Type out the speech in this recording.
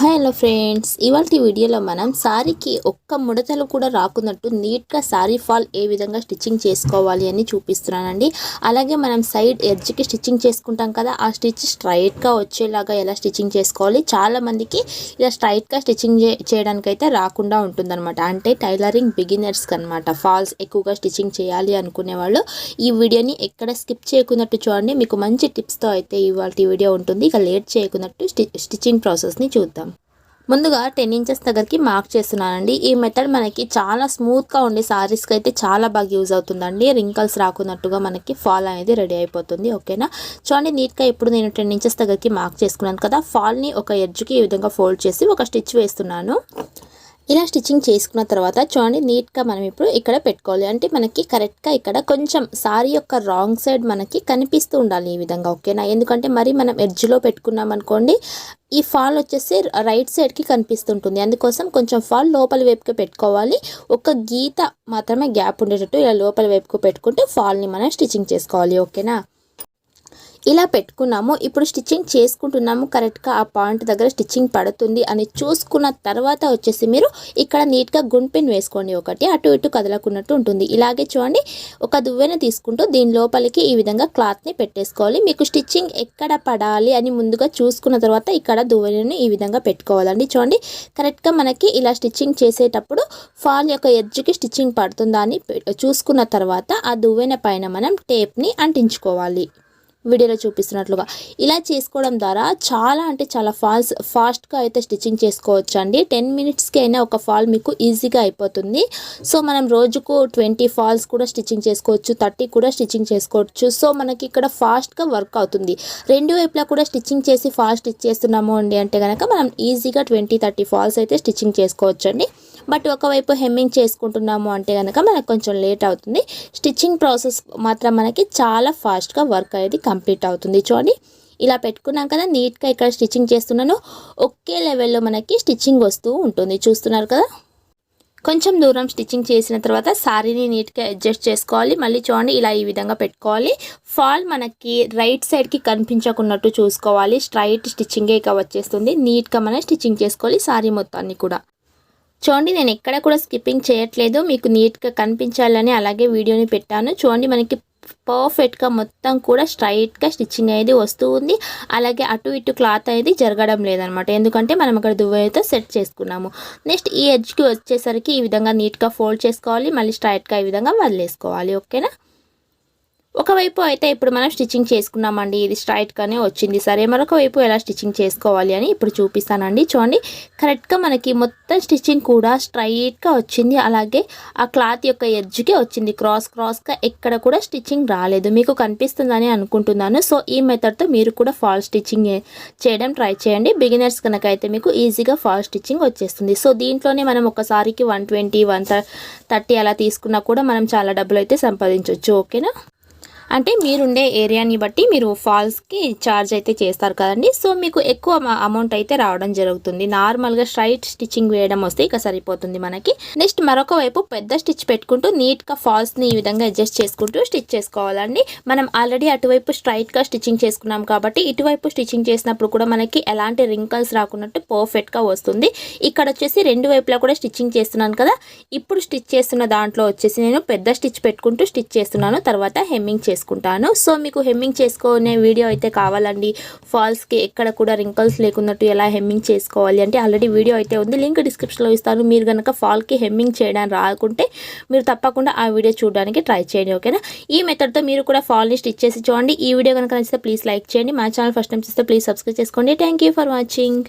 Hi hello friends. ఇవాళ వీడియోలో మనం శారీకి ఒక్క ముడతలు కూడా రాకున్నట్టు నీట్గా శారీ ఫాల్ ఏ విధంగా స్టిచ్చింగ్ చేసుకోవాలి అని చూపిస్తున్నానండి. అలాగే మనం సైడ్ ఎడ్జ్కి స్టిచ్చింగ్ చేసుకుంటాం కదా ఆ స్టిచ్ స్ట్రైట్గా వచ్చేలాగా ఎలా స్టిచ్చింగ్ చేసుకోవాలి చాలా మందికి ఇలా స్ట్రైట్గా స్టిచ్చింగ్ చేయడానికి అయితే రాకుండా ఉంటుందన్నమాట. అంటే టైలరింగ్ బిగినర్స్కి అనమాట ఫాల్స్ ఎక్కువగా స్టిచ్చింగ్ చేయాలి అనుకునే వాళ్ళు ఈ వీడియోని ఎక్కడ స్కిప్ చేయకున్నట్టు చూడండి. మీకు మంచి టిప్స్తో అయితే ఇవాళ వీడియో ఉంటుంది. ఇక లేట్ చేయకున్నట్టు స్టిచ్చింగ్ ప్రాసెస్ని చూద్దాం. ముందుగా టెన్ ఇంచెస్ దగ్గరికి మార్క్ చేస్తున్నానండి. ఈ మెథడ్ మనకి చాలా స్మూత్గా ఉండే సారీస్కి అయితే చాలా బాగా యూజ్ అవుతుందండి. రింకల్స్ రాకున్నట్టుగా మనకి ఫాల్ అనేది రెడీ అయిపోతుంది. ఓకేనా చూడండి నీట్గా ఇప్పుడు నేను టెన్ ఇంచెస్ దగ్గరికి మార్క్ చేసుకున్నాను కదా. ఫాల్ని ఒక ఎడ్జ్కి ఈ విధంగా ఫోల్డ్ చేసి ఒక స్టిచ్ వేస్తున్నాను. ఇలా స్టిచ్చింగ్ చేసుకున్న తర్వాత చూడండి నీట్గా మనం ఇప్పుడు ఇక్కడ పెట్టుకోవాలి. అంటే మనకి కరెక్ట్గా ఇక్కడ కొంచెం సారీ యొక్క రాంగ్ సైడ్ మనకి కనిపిస్తూ ఉండాలి ఈ విధంగా ఓకేనా? ఎందుకంటే మరి మనం ఎడ్జ్లో పెట్టుకున్నాం అనుకోండి ఈ ఫాల్ వచ్చేసి రైట్ సైడ్కి కనిపిస్తుంటుంది. అందుకోసం కొంచెం ఫాల్ లోపల వైపుకి పెట్టుకోవాలి. ఒక గీత మాత్రమే గ్యాప్ ఉండేటట్టు ఇలా లోపల వైపుకు పెట్టుకుంటే ఫాల్ని మనం స్టిచ్చింగ్ చేసుకోవాలి ఓకేనా? ఇలా పెట్టుకున్నాము. ఇప్పుడు స్టిచ్చింగ్ చేసుకుంటున్నాము. కరెక్ట్గా ఆ పాయింట్ దగ్గర స్టిచ్చింగ్ పడుతుంది అని చూసుకున్న తర్వాత వచ్చేసి మీరు ఇక్కడ నీట్గా గుంపెన్ వేసుకోండి ఒకటి. అటు ఇటు కదలకున్నట్టు ఉంటుంది. ఇలాగే చూడండి. ఒక దువ్వెన తీసుకుంటూ దీని లోపలికి ఈ విధంగా క్లాత్ని పెట్టేసుకోవాలి. మీకు స్టిచ్చింగ్ ఎక్కడ పడాలి అని ముందుగా చూసుకున్న తర్వాత ఇక్కడ దువ్వెనని ఈ విధంగా పెట్టుకోవాలండి. చూడండి. కరెక్ట్గా మనకి ఇలా స్టిచ్చింగ్ చేసేటప్పుడు ఫాల్ యొక్క ఎడ్జ్కి స్టిచ్చింగ్ పడుతుందా అని చూసుకున్న తర్వాత ఆ దువ్వెన పైన మనం టేప్ని అంటించుకోవాలి. వీడియోలో చూపిస్తున్నట్లుగా. ఇలా చేసుకోవడం ద్వారా చాలా అంటే చాలా ఫాల్స్ ఫాస్ట్గా అయితే స్టిచ్చింగ్ చేసుకోవచ్చు అండి టెన్ మినిట్స్కి అయినా ఒక ఫాల్ మీకు ఈజీగా అయిపోతుంది. సో మనం రోజుకు ట్వంటీ ఫాల్స్ కూడా స్టిచ్చింగ్ చేసుకోవచ్చు థర్టీ కూడా స్టిచ్చింగ్ చేసుకోవచ్చు. సో మనకి ఇక్కడ ఫాస్ట్గా వర్క్ అవుతుంది. రెండు వైపులా కూడా స్టిచ్చింగ్ చేసి ఫాస్ట్ స్టిచ్ చేస్తున్నాము అండి అంటే కనుక మనం ఈజీగా ట్వంటీ థర్టీ ఫాల్స్ అయితే స్టిచ్చింగ్ చేసుకోవచ్చు అండి బట్ ఒకవైపు హెమ్మింగ్ చేసుకుంటున్నాము అంటే కనుక మనకు కొంచెం లేట్ అవుతుంది. స్టిచ్చింగ్ ప్రాసెస్ మాత్రం మనకి చాలా ఫాస్ట్గా వర్క్ అనేది కంప్లీట్ అవుతుంది. చూడండి ఇలా పెట్టుకున్నాం కదా నీట్గా ఇక్కడ స్టిచ్చింగ్ చేస్తున్నాను. ఒకే లెవెల్లో మనకి స్టిచ్చింగ్ వస్తూ ఉంటుంది. చూస్తున్నారు కదా? కొంచెం దూరం స్టిచ్చింగ్ చేసిన తర్వాత శారీని నీట్గా అడ్జస్ట్ చేసుకోవాలి. మళ్ళీ చూడండి ఇలా ఈ విధంగా పెట్టుకోవాలి. ఫాల్ మనకి రైట్ సైడ్కి కనిపించకున్నట్టు చూసుకోవాలి. స్ట్రైట్ స్టిచ్చింగే ఇక వచ్చేస్తుంది నీట్గా మనం స్టిచ్చింగ్ చేసుకోవాలి శారీ మొత్తాన్ని కూడా. చూడండి నేను ఎక్కడ కూడా స్కిప్పింగ్ చేయట్లేదు. మీకు నీట్గా కనిపించాలని అలాగే వీడియోని పెట్టాను. చూడండి మనకి పర్ఫెక్ట్గా మొత్తం కూడా స్ట్రైట్గా స్టిచ్చింగ్ అనేది వస్తూ ఉంది. అలాగే అటు ఇటు క్లాత్ అనేది జరగడం లేదనమాట. ఎందుకంటే మనం అక్కడ దువ్వైతో సెట్ చేసుకున్నాము. నెక్స్ట్ ఈ ఎడ్జ్కి వచ్చేసరికి ఈ విధంగా నీట్గా ఫోల్డ్ చేసుకోవాలి. మళ్ళీ స్ట్రైట్గా ఈ విధంగా వదిలేసుకోవాలి. ఓకేనా? ఒకవైపు అయితే ఇప్పుడు మనం స్టిచ్చింగ్ చేసుకున్నామండి ఇది స్ట్రైట్గానే వచ్చింది. సరే మరొక వైపు ఎలా స్టిచ్చింగ్ చేసుకోవాలి అని ఇప్పుడు చూపిస్తానండి. చూడండి కరెక్ట్గా మనకి మొత్తం స్టిచ్చింగ్ కూడా స్ట్రైట్గా వచ్చింది. అలాగే ఆ క్లాత్ యొక్క ఎడ్జ్కి వచ్చింది. క్రాస్ క్రాస్గా ఎక్కడ కూడా స్టిచ్చింగ్ రాలేదు. మీకు కనిపిస్తుందని అనుకుంటున్నాను. సో ఈ మెథడ్తో మీరు కూడా ఫాల్ స్టిచ్చింగ్ చేయడం ట్రై చేయండి. బిగినర్స్ కనుక అయితే మీకు ఈజీగా ఫాల్ స్టిచ్చింగ్ వచ్చేస్తుంది. సో దీంట్లోనే మనం ఒకసారికి వన్ ట్వంటీ వన్ థర్టీ అలా తీసుకున్నా కూడా మనం చాలా డబ్బులు అయితే సంపాదించవచ్చు ఓకేనా? అంటే మీరుండే ఏరియాని బట్టి మీరు ఫాల్స్కి ఛార్జ్ అయితే చేస్తారు కదండి. సో మీకు ఎక్కువ అమౌంట్ అయితే రావడం జరుగుతుంది. నార్మల్గా స్ట్రైట్ స్టిచ్చింగ్ వేయడం వస్తే ఇక సరిపోతుంది మనకి. నెక్స్ట్ మరొక వైపు పెద్ద స్టిచ్ పెట్టుకుంటూ నీట్గా ఫాల్స్ని ఈ విధంగా అడ్జస్ట్ చేసుకుంటూ స్టిచ్ చేసుకోవాలండి. మనం ఆల్రెడీ అటువైపు స్ట్రైట్గా స్టిచ్చింగ్ చేసుకున్నాం కాబట్టి ఇటువైపు స్టిచ్చింగ్ చేసినప్పుడు కూడా మనకి ఎలాంటి రింకల్స్ రాకున్నట్టు పర్ఫెక్ట్గా వస్తుంది. ఇక్కడ వచ్చేసి రెండు వైపులా కూడా స్టిచ్చింగ్ చేస్తున్నాను కదా. ఇప్పుడు స్టిచ్ చేస్తున్న దాంట్లో వచ్చేసి నేను పెద్ద స్టిచ్ పెట్టుకుంటూ స్టిచ్ చేస్తున్నాను. తర్వాత హెమ్మింగ్ చేస్తున్నాను. చేసుకుంటాను. సో మీకు హెమ్మింగ్ చేసుకునే వీడియో అయితే కావాలండి. ఫాల్స్కి ఎక్కడ కూడా రింకల్స్ లేకున్నట్టు ఎలా హెమ్మింగ్ చేసుకోవాలి అంటే ఆల్రెడీ వీడియో అయితే ఉంది. లింక్ డిస్క్రిప్షన్లో ఇస్తాను. మీరు కనుక ఫాల్కి హెమ్మింగ్ చేయడానికి రాకుంటే మీరు తప్పకుండా ఆ వీడియో చూడడానికి ట్రై చేయండి ఓకేనా ఈ మెథడ్తో మీరు కూడా ఫాల్ని స్టిచ్ చేసి చూడండి. ఈ వీడియో కనుక నచ్చితే ప్లీజ్ లైక్ చేయండి. మా ఛానల్ ఫస్ట్ టైం చేస్తే ప్లీజ్ సబ్స్క్రైబ్ చేసుకోండి. Thank for watching